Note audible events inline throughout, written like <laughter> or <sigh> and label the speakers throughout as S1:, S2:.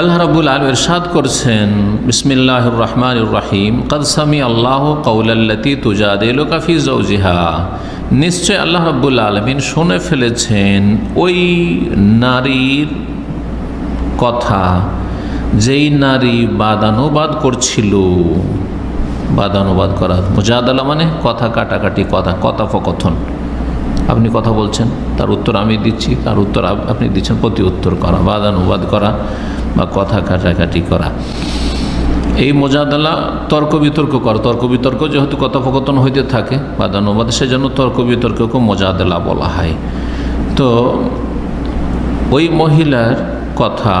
S1: আল্লাহ রাবুল আলম ইরশাদ করছেন বিসমিল্লাহ রহমান রাহিম। কদসামি আল্লাহ কৌলাল্লতি তুজাদিল কাফি জৌজিহা নিশ্চয় আল্লাহ রাবুল আলমিন শুনে ফেলেছেন ওই নারীর কথা, যেই নারী বাদানুবাদ করছিল। বাদানুবাদ করা, মুজাদালা মানে কথা কাটাকাটি, কথা, কথোপকথন। আপনি কথা বলছেন, তার উত্তর আমি দিচ্ছি, তার উত্তর আপনি দিচ্ছেন প্রতি উত্তর করা, বাদানুবাদ করা। বা কথা কাটাকাটি করা। এই মোজাদালা তর্ক বিতর্ক কর। তর্ক বিতর্ক যেহেতু কথোপকথন হইতে থাকে, বাদানুবাদ সেজন্য তর্ক বিতর্ককে মোজাদালা বলা হয়। তো ওই মহিলার কথা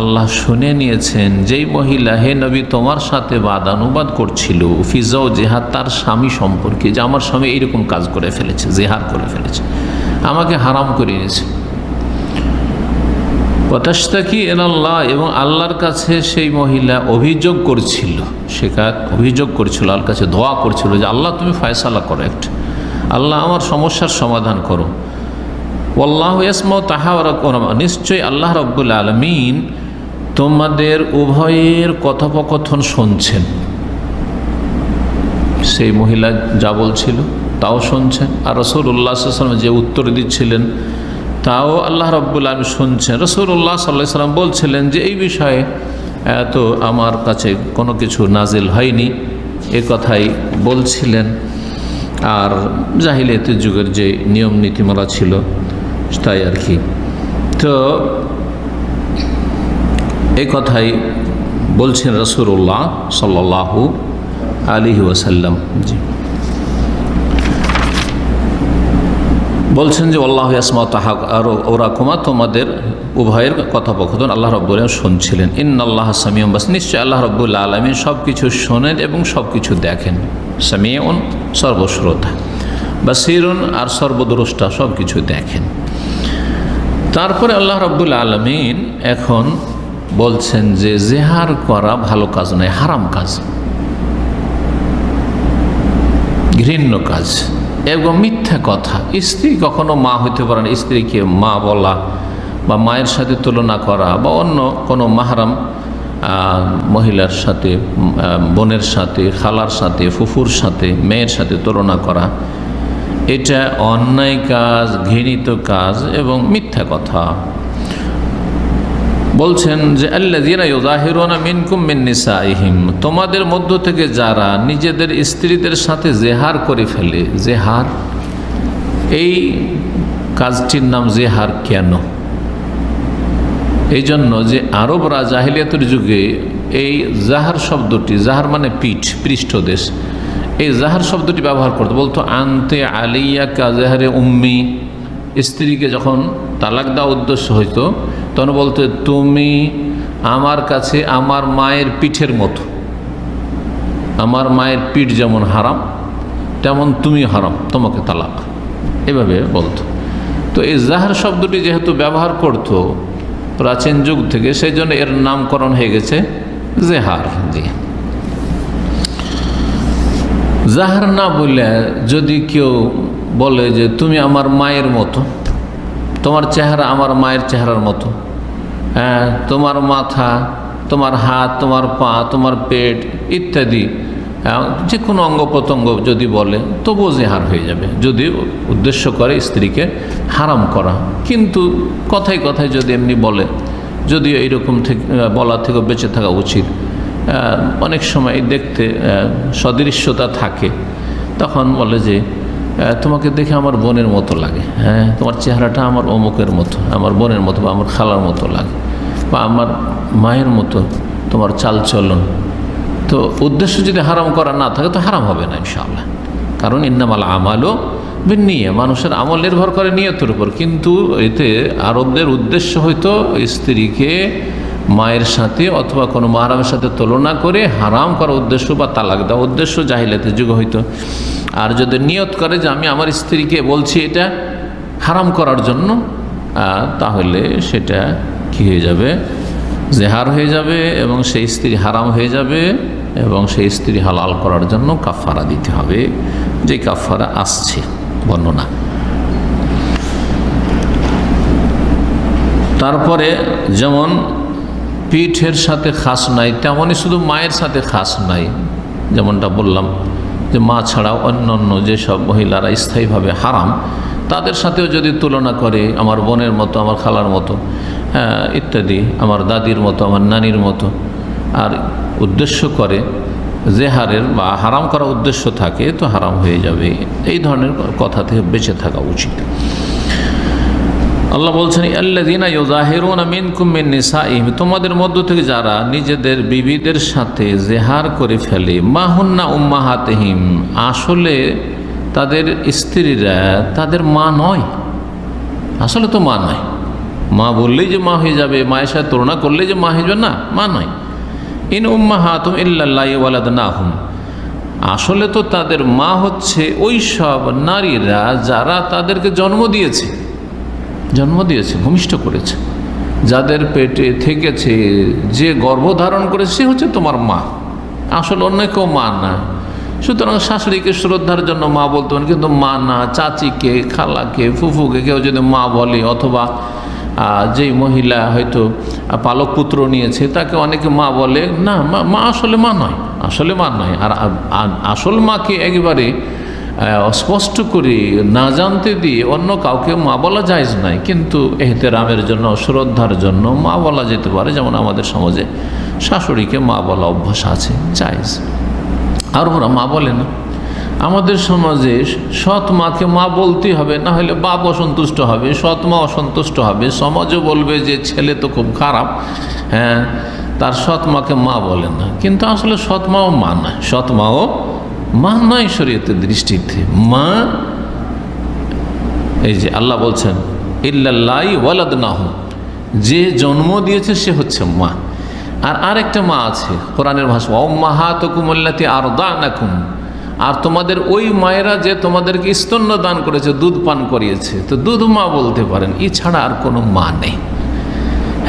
S1: আল্লাহ শুনে নিয়েছেন, যেই মহিলা, হে নবী, তোমার সাথে বাদানুবাদ করছিল ফিজাও জেহাদ তার স্বামী সম্পর্কে যে আমার স্বামী এইরকম কাজ করে ফেলেছে, জেহাদ করে ফেলেছে, আমাকে হারাম করে নিয়েছে পতাস্তাকি এনাল্লাহ এবং আল্লাহর কাছে সেই মহিলা অভিযোগ করছিল সেটা অভিযোগ করছিল, আল্লাহর কাছে দোয়া করছিল যে, আল্লাহ, তুমি ফয়সালা করো একটা। আল্লাহ, আমার সমস্যার সমাধান করো। আল্লাহ ইয়াসমাও তাহা নিশ্চয়ই আল্লাহ রব্বুল আলমিন তোমাদের উভয়ের কথোপকথন শুনছেন। সেই মহিলা যা বলছিল তাও শুনছেন। আর রসুল উল্লাহাম যে উত্তর দিচ্ছিলেন তাও আল্লাহ রব্বুল আলম শুনছেন। রসুল্লাহ সাল্লাহ সাল্লাম বলছিলেন যে এই বিষয়ে এত আমার কাছে কোনো কিছু নাজিল হয়নি, এ কথাই বলছিলেন। আর জাহিলিয়াতের যুগের যে নিয়ম নীতিমালা ছিল, তাই আর কি। তো এই কথাই বলছেন রসুল্লাহ সাল্লাহু আলী ওয়াসাল্লাম। জি বলছেন যে আল্লাহ আসমা তাহা আর ওরা কুমা তোমাদের উভয়ের কথোপকথন আল্লাহ রব্বুল শুনছিলেন। ইন আল্লাহ সামিয়ম বাস নিশ্চয় আল্লাহ রব্বুল আলমিন সব কিছু শোনেন এবং সব কিছু দেখেন। সামিয়ন সর্বশ্রোতা বা বাসিরুন আর সর্বদ্রষ্টা সব কিছু দেখেন। তারপরে আল্লাহ রব্বুল আলমিন এখন বলছেন যে, জেহার করা ভালো কাজ নয়, হারাম কাজ। ঘৃণ্য কাজ। এবং মিথ্যা কথা। স্ত্রী কখনো মা হইতে পারে না। স্ত্রীকে মা বলা বা মায়ের সাথে তুলনা করা বা অন্য কোনো মাহারাম মহিলার সাথে বোনের সাথে, খালার সাথে, ফুফুর সাথে, মেয়ের সাথে তুলনা করা, এটা অন্যায় কাজ, ঘৃণিত কাজ এবং মিথ্যা কথা। বলছেন যে ইউযাহিরুনা মিনকুম মিন নিসাইহিম, তোমাদের মধ্য থেকে যারা নিজেদের স্ত্রীদের সাথে জেহার করে ফেলে জেহার? এই কাজটির নাম জেহার কেন? এই জন্য যে আরবরা জাহিলিয়াতের যুগে এই জাহার শব্দটি, জাহার মানে পিঠ, পৃষ্ঠদেশ, এই জাহার শব্দটি ব্যবহার করতো। বলতো, আনতে আলিয়া কাজাহারে উম্মি স্ত্রীকে যখন তালাক দেওয়া উদ্দেশ্য হইতো তখন বলতো, তুমি আমার কাছে আমার মায়ের পিঠের মতো। আমার মায়ের পিঠ যেমন হারাম, তেমন তুমি হারাম, তোমাকে তালাক। এভাবে বলতো। তো এই জাহার শব্দটি যেহেতু ব্যবহার করতো প্রাচীন যুগ থেকে, সেই জন্য এর নামকরণ হয়ে গেছে জেহার জি জাহার না বললে যদি কেউ বলে যে, তুমি আমার মায়ের মতো, তোমার চেহারা আমার মায়ের চেহারার মতো। হ্যাঁ তোমার মাথা তোমার হাত তোমার পা তোমার পেট ইত্যাদি। হ্যাঁ, যে কোনো অঙ্গ প্রত্যঙ্গ যদি বলে তবুও জেহার হয়ে যাবে। যদি উদ্দেশ্য করে স্ত্রীকে হারাম করা। কিন্তু কথায় কথায় যদি এমনি বলে যদিও এইরকম থেকে বলা থেকে বেঁচে থাকা উচিত। অনেক সময় দেখতে সদৃশ্যতা থাকে। তখন বলে যে তোমাকে দেখে আমার বোনের মতো লাগে হ্যাঁ? তোমার চেহারাটা আমার অমুকের মতো, আমার বোনের মতো বা আমার খালার মতো লাগে, বা আমার মায়ের মতো তোমার চালচলন। তো উদ্দেশ্য যদি হারাম করা না থাকে, তো হারাম হবে না ইনশাআল্লাহ। কারণ ইন্নামাল আমালও নিয়ে মানুষের আমল নির্ভর করে নিয়তের উপর। কিন্তু এতে আরবদের উদ্দেশ্য হয়তো স্ত্রীকে মায়ের সাথে অথবা কোনো মাহারামের সাথে তুলনা করে হারাম করার উদ্দেশ্য বা তালাক দেওয়া উদ্দেশ্য জাহিলাতের যুগ হইতো আর যদি নিয়ত করে যে আমি আমার স্ত্রীকে বলছি এটা হারাম করার জন্য তাহলে সেটা কি হয়ে যাবে? জেহার হয়ে যাবে এবং সেই স্ত্রী হারাম হয়ে যাবে এবং সেই স্ত্রী হালাল করার জন্য কাফারা দিতে হবে। যে কাফারা আসছে, বর্ণনা। তারপরে যেমন পিঠের সাথে খাস নাই, তেমনই শুধু মায়ের সাথে খাস নাই, যেমনটা বললাম। যে মা ছাড়াও অন্য অন্য যেসব মহিলারা স্থায়ীভাবে হারাম তাদের সাথেও যদি তুলনা করে আমার বোনের মতো আমার খালার মতো হ্যাঁ, ইত্যাদি আমার দাদির মতো আমার নানির মতো আর উদ্দেশ্য করে যে হারের বা হারাম করার উদ্দেশ্য থাকে তো হারাম হয়ে যাবে। এই ধরনের কথা থেকে বেঁচে থাকা উচিত। আল্লাহ বলছেন আল্লাদিনা ইউজাহিরুন মিনকুম মিন নিসাইহিম তোমাদের মধ্য থেকে যারা নিজেদের বিবিদের সাথে জেহার করে ফেলে মাহুন্না উম্মাহাতহিম আসলে তাদের স্ত্রীরা তাদের মা নয়। আসলে তো মা নয়। মা বললেই যে মা হয়ে যাবে, মায়ের সাথে তুলনা করলেই যে মা হয়ে যাবে, না, মা নয়। ইন উম্মা হাতুম ইল্লাল্লাহ ওয়ালাদ নাহুম আসলে তো তাদের মা হচ্ছে ওই সব নারীরা যারা তাদেরকে জন্ম দিয়েছে। জন্ম দিয়েছে, ভূমিষ্ঠ করেছে। যাদের পেটে থেকেছে, যে গর্ভধারণ করেছে, সে হচ্ছে তোমার মা। আসলে অন্য কেউ মা না। সুতরাং শাশুড়িকে শ্রদ্ধার জন্য মা বলতে পারেন, কিন্তু মা না, চাচিকে, খালাকে, ফুফুকে কেউ যদি মা বলে, অথবা যেই মহিলা হয়তো পালক পুত্র নিয়েছে, তাকে অনেকে মা বলে, না, মা- আসলে মা নয়, আসলে মা নয়। আর আসল মাকে একেবারে আহ, স্পষ্ট করে না জানতে দিয়ে অন্য কাউকে মা বলা যায়জ নাই কিন্তু এহতেরামের জন্য শ্রদ্ধার জন্য মা বলা যেতে পারে যেমন আমাদের সমাজে শাশুড়িকে মা বলা অভ্যাস আছে জায়জ। আর ওরা মা বলে না। আমাদের সমাজে সৎ মাকে মা বলতেই হবে না হলে বাপ অসন্তুষ্ট হবে সৎ মা অসন্তুষ্ট হবে। সমাজও বলবে যে ছেলে তো খুব খারাপ। হ্যাঁ তার সৎ মাকে মা বলে না। কিন্তু আসলে সৎ মাও মা নয় সৎ মাও মা নয় শরীয়তের দৃষ্টিতে, মা, এই যে আল্লাহ বলছেন ইল্লাল্লাই ওয়ালাদ নাহ যে জন্ম দিয়েছে সে হচ্ছে মা। আর আরেকটা মা আছে, কোরআনের ভাষা ও মাহাতকুমল্লাতি আর দানাকুম আর তোমাদের ওই মায়েরা যে তোমাদেরকে স্তন্য দান করেছে, দুধ পান করিয়েছে। তো দুধ মা বলতে পারেন এছাড়া আর কোনো মা নেই।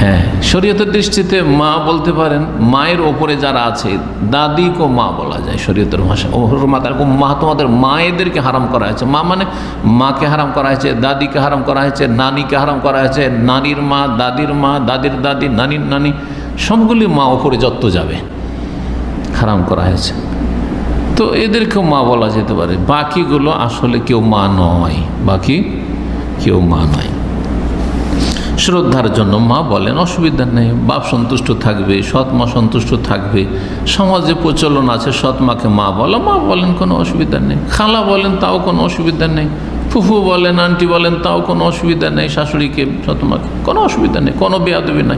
S1: হ্যাঁ শরীয়তের দৃষ্টিতে মা বলতে পারেন, মায়ের ওপরে যারা আছে দাদিকেও মা বলা যায় শরীয়তের ভাষা। ওর মা, তার মা তোমাদের মায়েদেরকে হারাম করা হয়েছে। মা মানে মাকে হারাম করা হয়েছে, দাদিকে হারাম করা হয়েছে, নানিকে হারাম করা হয়েছে, নানির মা, দাদির মা, দাদির দাদি, নানির নানি, সবগুলি মা ওপরে যত যাবে, হারাম করা হয়েছে। তো এদেরকেও মা বলা যেতে পারে। বাকিগুলো আসলে কেউ মা নয়, বাকি কেউ মা নয়। শ্রদ্ধার জন্য মা বলেন, অসুবিধা নেই, বাপ সন্তুষ্ট থাকবে, সৎ মা সন্তুষ্ট থাকবে, সমাজে প্রচলন আছে, সৎ মাকে মা বলো। মা বলেন, কোনো অসুবিধা নেই। খালা বলেন, তাও কোনো অসুবিধা নেই। ফুফু বলেন, আন্টি বলেন, তাও কোনো অসুবিধা নেই, শাশুড়িকে, সৎ মাকে, কোনো অসুবিধা নেই, কোনো বেয়াদবি নাই।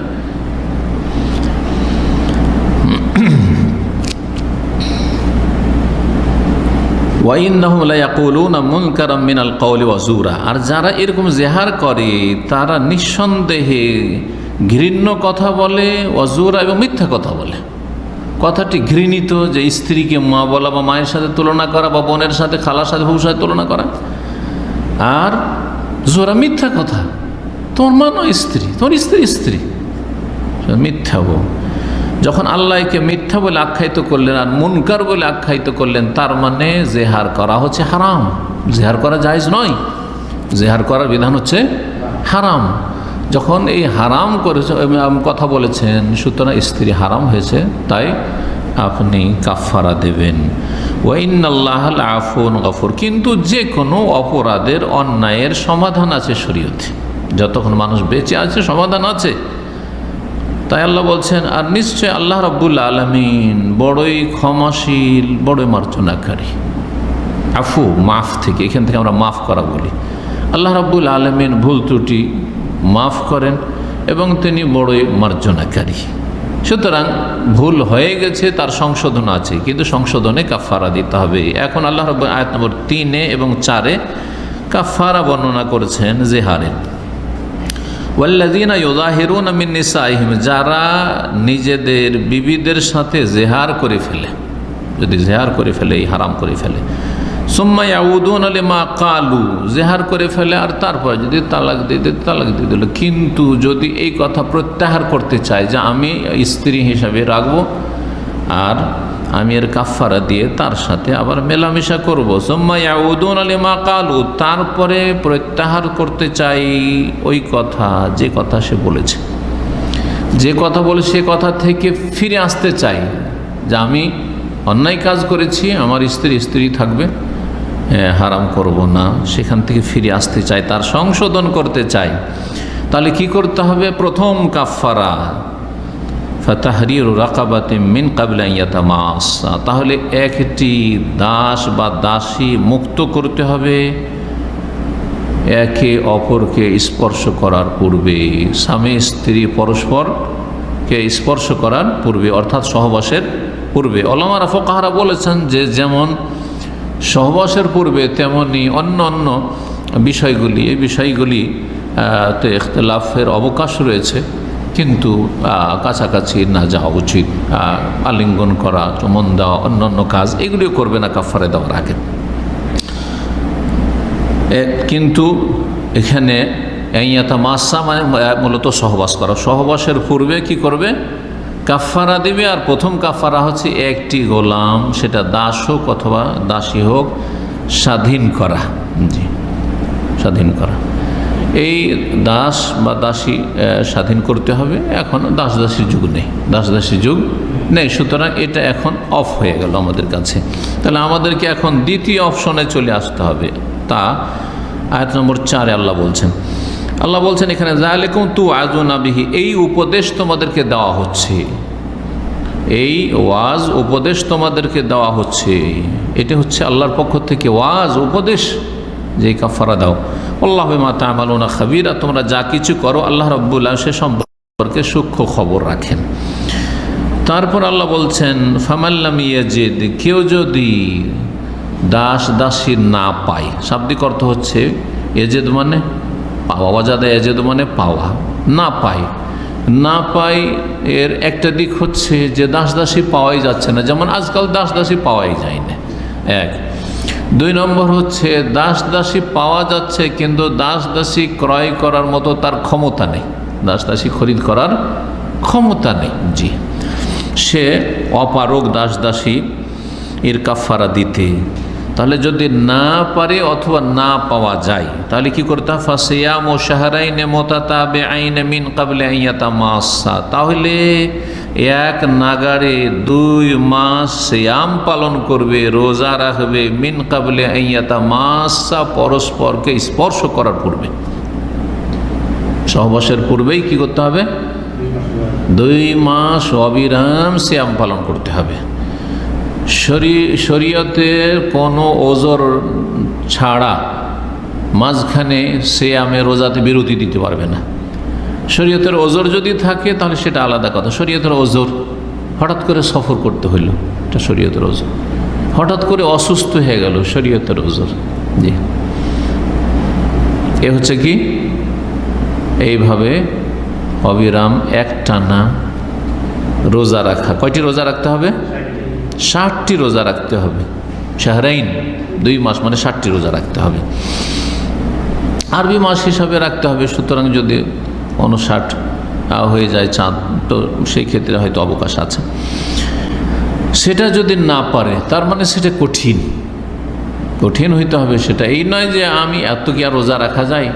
S1: মিনাল কৌলি ওয়াজুরা আর যারা এরকম জেহার করে, তারা নিঃসন্দেহে ঘৃণ্য কথা বলে অজুরা এবং মিথ্যা কথা বলে। কথাটি ঘৃণিত যে স্ত্রীকে মা বলা বা মায়ের সাথে তুলনা করা বা বোনের সাথে, খালার সাথে ভূর সাথে তুলনা করা। আর জোরা মিথ্যা কথা। তোমার মা স্ত্রী তোমার স্ত্রী স্ত্রী। মিথ্যা বউ। যখন আল্লাহকে মিথ্যা বলে আখ্যায়িত করলেন আর মুনকার বলে আখ্যায়িত করলেন, তার মানে জেহার করা হচ্ছে হারাম। জেহার করা জায়জ নয়। জেহার করার বিধান হচ্ছে হারাম। যখন এই হারাম করেছে কথা বলেছেন, সুতরাং স্ত্রী হারাম হয়েছে, তাই আপনি কাফারা দেবেন। ওয়াইন আল্লাহ আফুন গফর। কিন্তু যে কোনো অপরাধের অন্যায়ের সমাধান আছে শরীয়তে। যতক্ষণ মানুষ বেঁচে আছে, সমাধান আছে। তাই আল্লাহ বলছেন, আর নিশ্চয় আল্লাহ রব্বুল আলমিন বড়ই ক্ষমাশীল, বড়ই মার্জনাকারী। আফু, মাফ থেকে, এখান থেকে আমরা মাফ করা বলি। আল্লাহ রব্বুল আলমিন ভুল ত্রুটি মাফ করেন এবং তিনি বড়ই মার্জনাকারী। সুতরাং ভুল হয়ে গেছে, তার সংশোধন আছে, কিন্তু সংশোধনে কাফারা দিতে হবে। এখন আল্লাহ রব আয়াত নম্বর তিনে এবং চারে কাফারা বর্ণনা করেছেন জেহারের। ওয়াল্লাদিনা ইউজাহিরুন মিন নিসাইহিম, যারা নিজেদের বিবিদের সাথে জেহার করে ফেলে, যদি জেহার করে ফেলে, এই হারাম করে ফেলে। সুম্মা ইয়াউদুন আলে মা কালু, জেহার করে ফেলে আর তারপর যদি তালাক দিয়ে দিতে তালাক দিয়ে দিল। কিন্তু যদি এই কথা প্রত্যাহার করতে চায় যে আমি স্ত্রী হিসাবে রাখব, আর আমি এর কাফারা দিয়ে তার সাথে আবার মেলামেশা করব। সোম্মা ইয়াউদুন আলী মা কালু, তারপরে প্রত্যাহার করতে চাই ওই কথা, যে কথা সে বলেছে। যে কথা বলে সে কথা থেকে ফিরে আসতে চাই। যে আমি অন্যায় কাজ করেছি, আমার স্ত্রী স্ত্রী থাকবে হারাম করব না, সেখান থেকে ফিরে আসতে চাই, তার সংশোধন করতে চাই। তাহলে কি করতে হবে? প্রথম কাফারা ফাতাহরির রাকাবাতে মিন কাবিলা ইয়াতা মাস তাহলে একটি দাস বা দাসী মুক্ত করতে হবে, একে অপরকে স্পর্শ করার পূর্বে, স্বামী, স্ত্রী, পরস্পরকে স্পর্শ করার পূর্বে, অর্থাৎ সহবাসের পূর্বে। অলমারা ফোকাহারা বলেছেন যে যেমন সহবাসের পূর্বে, তেমনি অন্য অন্য বিষয়গুলি, এই বিষয়গুলি তে ইখতলাফের অবকাশ রয়েছে। কিন্তু কাছাকাছি না যাওয়া উচিত। আলিঙ্গন করা, চমন দেওয়া অন্য অন্য কাজ, এগুলিও করবে না কাফারে দেওয়ার আগে। কিন্তু এখানে ইয়াতা মাসা মানে মূলত সহবাস করা। সহবাসের পূর্বে কি করবে? কাফারা দিবে, আর প্রথম কাফারা হচ্ছে একটি গোলাম, সেটা দাস হোক অথবা দাসী হোক, স্বাধীন করা। জি, স্বাধীন করা। এই দাস বা দাসী স্বাধীন করতে হবে। এখন দাস দাসীর যুগ নেই। দাস দাসীর যুগ নেই। সুতরাং এটা এখন অফ হয়ে গেল আমাদের কাছে। তাহলে আমাদেরকে এখন দ্বিতীয় অপশনে চলে আসতে হবে। তা আয়াত নম্বর চারে আল্লাহ বলছেন আল্লাহ বলছেন এখানে জালেকুম তু আজুনাবিহি এই উপদেশ তোমাদেরকে দেওয়া হচ্ছে। এই ওয়াজ উপদেশ তোমাদেরকে দেওয়া হচ্ছে। এটা হচ্ছে আল্লাহর পক্ষ থেকে ওয়াজ, উপদেশ। যে কাফারা দাও। আল্লাহ মাতা আমালুনা খাবিরা, তোমরা যা কিছু করো, আল্লাহ রব্বুল্লাহ সে সম্পর্কে সূক্ষ্ম খবর রাখেন। তারপর আল্লাহ বলছেন ফামাল্লাম ইয়াজিদ কেউ যদি দাস দাসী না পায়, শাব্দিক অর্থ হচ্ছে এজেদ মানে পাওয়া অজাদা এজেদ মানে পাওয়া, না পায়। না পাই এর একটা দিক হচ্ছে যে দাস দাসী পাওয়াই যাচ্ছে না। যেমন আজকাল দাস দাসী পাওয়াই যায় না। এক দুই নম্বর হচ্ছে দাস দাসী পাওয়া যাচ্ছে কিন্তু দাস দাসী ক্রয় করার মতো তার ক্ষমতা নেই। দাস দাসী খরিদ করার ক্ষমতা নেই। জি। সে অপারক দাস দাসী এর কাফারা দিতে। তাহলে যদি না পারে অথবা না পাওয়া যায়, তাহলে কি করতে ফাসিয়াম ও শাহরাইনে মোতাতাবে আইন মিন কাবলে আইয়াতা মাসা তাহলে এক নাগারে দুই মাস সিয়াম পালন করবে, রোজা রাখবে, মিন কাবলে আইয়াতা মাসা পরস্পরকে স্পর্শ করার পূর্বে। সহবাসের পূর্বেই কি করতে হবে? দুই মাস অবিরাম শ্যাম পালন করতে হবে। শরী, শরীয়তের কোনো ওজোর ছাড়া মাঝখানে শ্যামে রোজাতে বিরতি দিতে পারবে না। শরীয়তের ওজোর যদি থাকে, তাহলে সেটা আলাদা কথা। শরীয়তের ওজোর, হঠাৎ করে সফর করতে হইল। এটা শরীয়তের ওজোর। হঠাৎ করে অসুস্থ হয়ে গেল, শরীয়তের ওজোর। জি। এ হচ্ছে কি? এইভাবে অবিরাম একটানা রোজা রাখা। কয়টি রোজা রাখতে হবে? ষাটটি রোজা রাখতে হবে। শাহরাইন দুই মাস মানে ষাটটি রোজা রাখতে হবে। আরবি মাস হিসাবে রাখতে হবে, সুতরাং যদি উনষাট হয়ে যায় চাঁদ। তো সেই ক্ষেত্রে হয়তো অবকাশ আছে। সেটা যদি না পারে, তার মানে সেটা কঠিন। কঠিন হইতে হবে সেটা। এই নয় যে আমি এত কি আর রোজা রাখা যায়?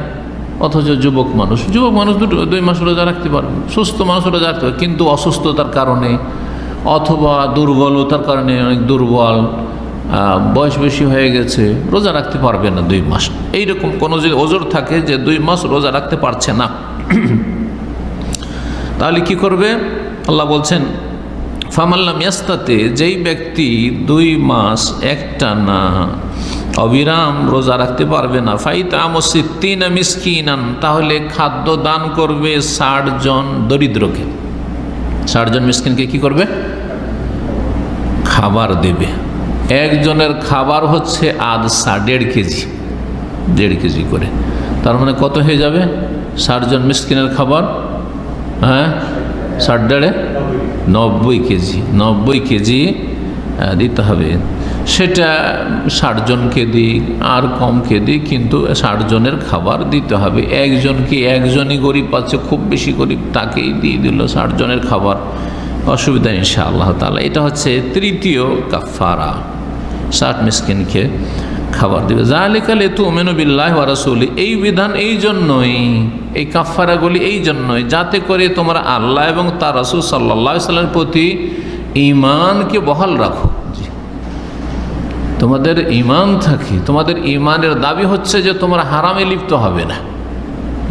S1: অথচ যুবক মানুষ যুবক মানুষ দুটো, দুই মাস রোজা রাখতে পারবে সুস্থ মানুষ রোজা রাখতে পারবে কিন্তু অসুস্থতার কারণে অথবা দুর্বলতার কারণে অনেক দুর্বল বয়স বেশি হয়ে গেছে, রোজা রাখতে পারবে না দুই মাস। এইরকম কোনো যদি ওজোর থাকে যে দুই মাস রোজা রাখতে পারছে না। <clears throat> তাহলে কি করবে? আল্লাহ বলছেন ফামাল্লাম ইয়াস্তাতে যেই ব্যক্তি দুই মাস একটা না অবিরাম রোজা রাখতে পারবে না, ফাইতা আমসিদ্দিন মিসকিনান তাহলে খাদ্য দান করবে ষাট জন দরিদ্রকে। ষাট জন মিসকিনকে কি করবে? খাবার দেবে। একজনের খাবার হচ্ছে আধসা দেড় কেজি দেড় কেজি করে। তার মানে কত হয়ে যাবে? ষাট জন মিসকিনের খাবার হ্যাঁ? ষাট দেড়ে নব্বই কেজি নব্বই কেজি দিতে হবে। সেটা ষাটজনকে দিই আর কমকে দিই কিন্তু ষাটজনের খাবার দিতে হবে। একজনকে একজনই গরিব পাচ্ছে খুব বেশি গরিব, তাকেই দিয়ে দিল ষাটজনের খাবার। অসুবিধা ইনশা আল্লাহ তালা এটা হচ্ছে তৃতীয় কাফারা ষাট মিসকিনকে। খাবার দিবে। জালিকালে তু মেনবিল্লাহ রাসুলি, এই বিধান এই জন্যই, এই কাফারাগুলি এই জন্যই, যাতে করে তোমরা আল্লাহ এবং তার রাসুল সাল্লাহ সাল্লামের প্রতি ইমানকে বহাল রাখো। তোমাদের ইমান থাকে, তোমাদের ইমানের দাবি হচ্ছে যে তোমরা হারামে লিপ্ত হবে না।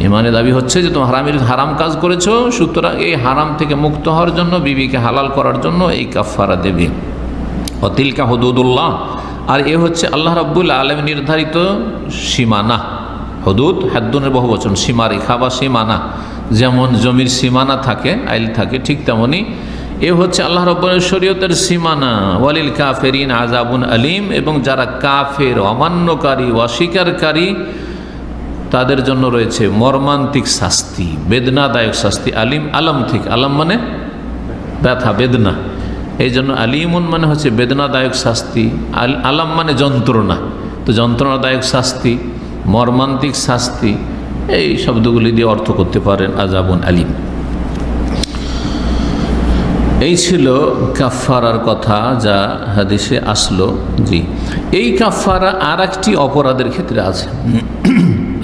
S1: ইমানের দাবি হচ্ছে যে তোমার হারামের হারাম কাজ করেছ, সুতরাং এই হারাম থেকে মুক্ত হওয়ার জন্য, বিবিকে হালাল করার জন্য এই কাফারা দেবে। অতিলকা হদুদুল্লাহ আর এ হচ্ছে আল্লাহ রাব্বুল আলম নির্ধারিত সীমানা। হদুদ, হাদ্দুনের বহু বচন সীমারেখা বা সীমানা। যেমন জমির সীমানা থাকে, আইল থাকে, ঠিক তেমনই এ হচ্ছে আল্লাহ রব্বুলের শরীয়তের সীমানা। ওয়ালিল কাফেরিন আজাবুন আলিম এবং যারা কাফের, অমান্যকারী অস্বীকারী, তাদের জন্য রয়েছে মর্মান্তিক শাস্তি, বেদনাদায়ক শাস্তি। আলিম, আলম থেকে আলম মানে ব্যথা, বেদনা। এই জন্য আলিমুন মানে হচ্ছে বেদনাদায়ক শাস্তি, আল, আলাম মানে যন্ত্রণা। তো যন্ত্রণাদায়ক শাস্তি, মর্মান্তিক শাস্তি, এই শব্দগুলি দিয়ে অর্থ করতে পারেন আজাবুন আলিম। এই ছিল কাফারার কথা যা হাদিসে আসলো। জি, এই কাফারা আর একটি অপরাধের ক্ষেত্রে আছে।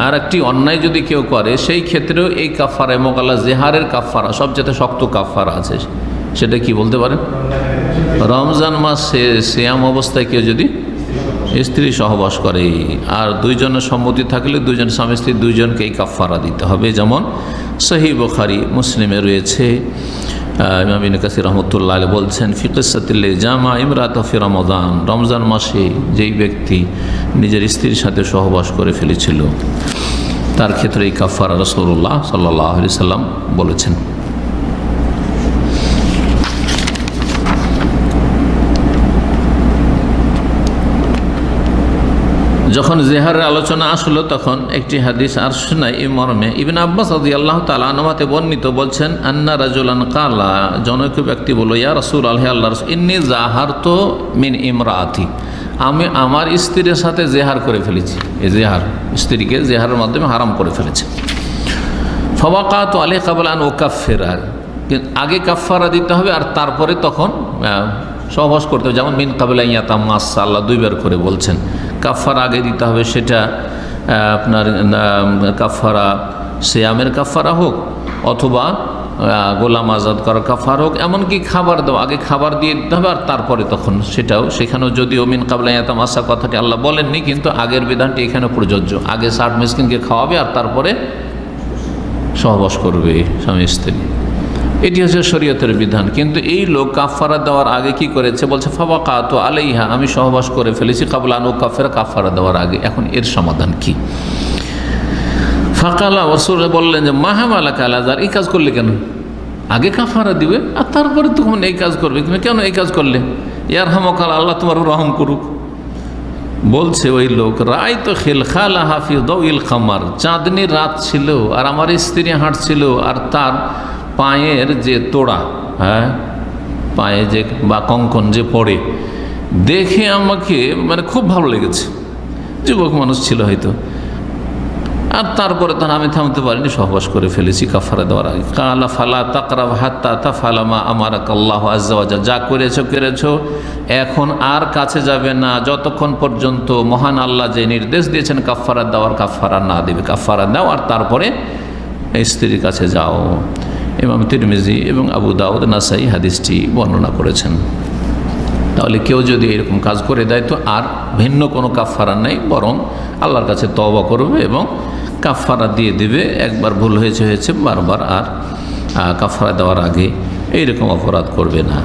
S1: আর একটি অন্যায় যদি কেউ করে, সেই ক্ষেত্রেও এই কাফারা মোকাল্লা জেহারের কাফারা সবচেয়ে শক্ত কাফারা আছে। সেটা কি বলতে পারেন? রমজান মাসে শ্যাম অবস্থায় কেউ যদি স্ত্রী সহবাস করে, আর দুইজনের সম্মতি থাকলে দুইজন স্বামী স্ত্রী দুইজনকে এই কাফারা দিতে হবে। যেমন সহি বখারি, মুসলিমে রয়েছে। ইমামিন কাসির রহমতুল্লাহ আলী বলছেন ফিকসাতিল্লে জামা ইমরাত ফি রমজান রমজান মাসে যেই ব্যক্তি নিজের স্ত্রীর সাথে সহবাস করে ফেলেছিল, তার ক্ষেত্রে এই কাফারা রসৌল্লাহ সাল্লাহ সাল্লাম বলেছেন। যখন জেহারের আলোচনা আসলো তখন একটি হাদিস আর শোনায় এই মর্মে ইবিন আব্বাস আদি আল্লাহ তালানমাতে বর্ণিত বলছেন, আন্না রাজুলান কালা জনৈক ব্যক্তি বলো ইয়া রসুল আল্লাহ রসুল, ইন্নি জাহার তো মিন ইমরাতি আমি আমার স্ত্রীর সাথে জেহার করে ফেলেছি। এই জেহার, স্ত্রীকে জেহারের মাধ্যমে হারাম করে ফেলেছে। ফবাকাত আলে কাবলান ও কাফেরা আগে কাফারা দিতে হবে আর তারপরে তখন সহবাস করতে হবে। যেমন, মিন কাবিলা ইয়াতা মাস আল্লাহ দুইবার করে বলছেন কাফার আগে দিতে হবে সেটা আপনার কাফারা শ্যামের কাফারা হোক অথবা গোলাম আজাদ করার কাফার হোক, এমনকি খাবার দাও, আগে খাবার দিয়ে দিতে হবে আর তারপরে তখন সেটাও, সেখানেও যদিও মিন কাবলা ইয়াতা মাসা কথাটি আল্লাহ বলেননি, কিন্তু আগের বিধানটি এখানে প্রযোজ্য। আগে ষাট মিসকিনকে খাওয়াবে আর তারপরে সহবাস করবে স্বামী স্ত্রী। এটি হচ্ছে শরীয়তের বিধান। কিন্তু এই লোক কাফারা দেওয়ার আগে কি করেছে? বলছে ফাবা কাতো আলাইহা আমি সহবাস করে ফেলেছি। কাবলা আনু কাফের কাফারা দেওয়ার আগে। এখন এর সমাধান কি? ফাঁকালা ওসুর বললেন যে মাহামালা কালাজার এই কাজ করলে কেন? আগে কাফারা দিবে, আর তারপরে তখন এই কাজ করবে। তুমি কেন এই কাজ করলে? ইয়ার হামকাল আল্লাহ তোমার রহম করুক। বলছে ওই লোক রায় তো খেলখালা হাফিজ দৌইল খামার। চাঁদনি রাত ছিল, আর আমার স্ত্রী হাঁটছিল, আর তার পায়ের যে তোড়া হ্যাঁ? পায়ে যে বা কঙ্কন যে পড়ে, দেখে আমাকে মানে খুব ভালো লেগেছে। যুবক মানুষ ছিল হয়তো। আর তারপরে তখন আমি থামতে পারিনি, সহবাস করে ফেলেছি কাফারা দেওয়ার আগে। কালা ফালা তাকরা হাত্তা তা ফালামা আমার আল্লাহ আজ্জা যা করেছ করেছ। এখন আর কাছে যাবে না। যতক্ষণ পর্যন্ত মহান আল্লাহ যে নির্দেশ দিয়েছেন, কাফারা দেওয়ার কাফারা না দেবে। কাফারা দাও আর তারপরে স্ত্রীর কাছে যাও। ইমাম তিরমিজি এবং আবু দাউদ নাসাই হাদিসটি বর্ণনা করেছেন। তাহলে কেউ যদি এরকম কাজ করে দেয় তো আর ভিন্ন কোনো কাফারা নেই, বরং আল্লাহর কাছে তবা করবে এবং কাফারা দিয়ে দিবে। একবার ভুল হয়েছে হয়েছে, বারবার আর কাফারা দেওয়ার আগে এইরকম অপরাধ করবে না।